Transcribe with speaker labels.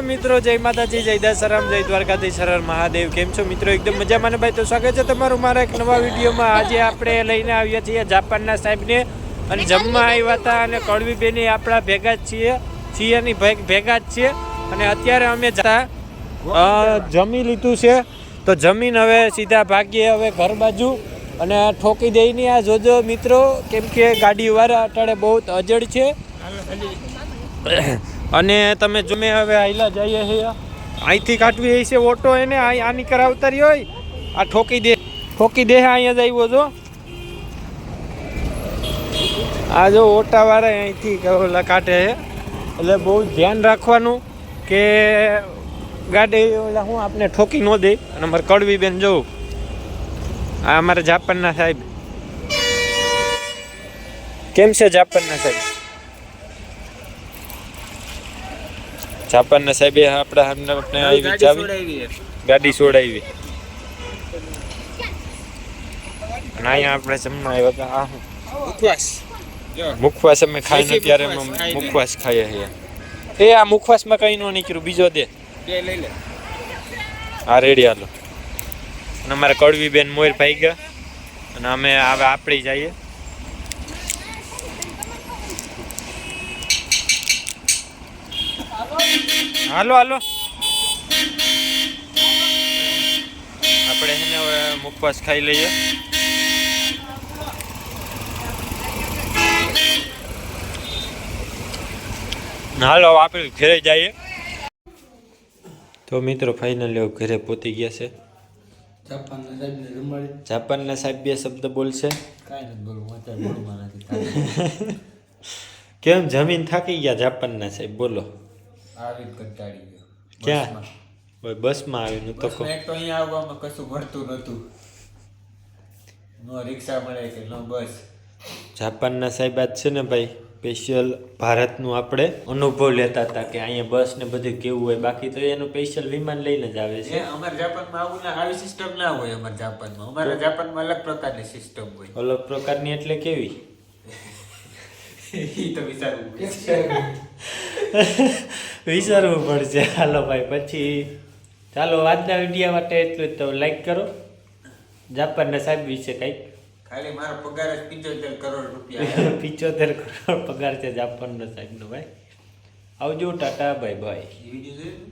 Speaker 1: મિત્રો, જય માતાજી, જય દશરામ જય દ્વારકાધીશ, હર મહાદેવ. કેમ છો મિત્રો? એકદમ મને ભાઈ? તો સ્વાગત છે તમારું મારા એક નવા વિડીયોમાં. આજે આપણે લઈને આવ્યા છીએ જાપાનના સાહેબને. અને જમવા આવ્યા હતા અને કડવી બેની આપણા ભેગા જ છીએ. છીએ ની ભેગા જ છીએ. અને અત્યારે અમે જમી લીધું છે. તો જમીન હવે સીધા ભાગીએ હવે ઘર બાજુ. અને ઠોકી દઈ નહીં આ જોજો મિત્રો, કેમ કે ગાડીવાળા અટાળે બહુ અજડ છે. અને તમે જો મેં હવે આયલા જઈએ છીએ. અહીંથી કાઢવી હશે ઓટો એને અહીં આની કરાવતા રહી હોય. આ ઠોકી દે. ઠોકી દે અહીંયા જ આવ્યો જો. આ જો ઓટાવાળા અહીંથી કાઢે છે. એટલે બહુ ધ્યાન રાખવાનું કે ગાડી ઓલા હું આપને ઠોકી ન દે. અને અમારે કડવી બેન જોઉં આ અમારા જાપાનના સાહેબ. કેમ છે જાપાનના સાહેબ? જાપાનના સાહેબે આપણા હામને આપણે આવી ચાવી ગાડી છોડાવી અને અહીંયા આપણે જમવા આવ્યા હતા. આ મુખવાસ. મુખવાસ અમે ખાઈને ત્યારે અમે મુખવાસ ખાઈએ છીએ. એ આ મુખવાસમાં કઈ ન નીકળ્યું બીજો દે. હા રેડી હાલો. અને અમારા કડવી બેન મોર ભાઈ ગયા. અને અમે હવે આપણે જઈએ. હાલો હાલો. આપણે એને હવે મુખવાસ ખાઈ લઈએ. હાલો હવે આપણે ઘરે જઈએ. તો મિત્રો ફાઇનલી ઘરે પહોંચી ગયા છે.
Speaker 2: જાપાનના
Speaker 1: સાહેબ બે શબ્દ બોલશે. કેમ જમીન થાકી ગયા જાપાનના સાહેબ? બોલો.
Speaker 2: આવી કંટાળી ગયો.
Speaker 1: ક્યાં?
Speaker 2: બસમાં.
Speaker 1: ઓય, બસમાં આવ્યું તો
Speaker 2: એક તો અહીંયા આવવામાં કશું મળતું નહોતું. નો રિક્ષા મળે કે નો બસ.
Speaker 1: જાપાનના સાહેબ આજ છે ને ભાઈ સ્પેશિયલ ભારતનું આપણે અનુભવ લેતા હતા કે અહીંયા બસ ને બધું કેવું હોય બાકી તો એનું સ્પેશિયલ વિમાન લઈને જ આવે છે.
Speaker 2: અમારા જાપાનમાં આવું ના આવી સિસ્ટમ ના હોય અમારા જાપાનમાં. અમારા જાપાનમાં અલગ પ્રકારની સિસ્ટમ હોય.
Speaker 1: અલગ પ્રકારની એટલે કેવી?
Speaker 2: એ તો વિચારવું.
Speaker 1: વિચારવું પડશે. હાલો ભાઈ પછી ચાલો આજના વીડિયો માટે એટલું જ તો. લાઈક કરો. જાપાનના સાહેબ વિશે કંઈક.
Speaker 2: ખાલી મારો પગાર જ પંચોતેર કરોડ રૂપિયા.
Speaker 1: પિચોતેર કરોડ પગાર છે જાપાનના સાહેબનો ભાઈ. આવજો ટાટા બાય બાય
Speaker 2: એ વીડિયો જોયું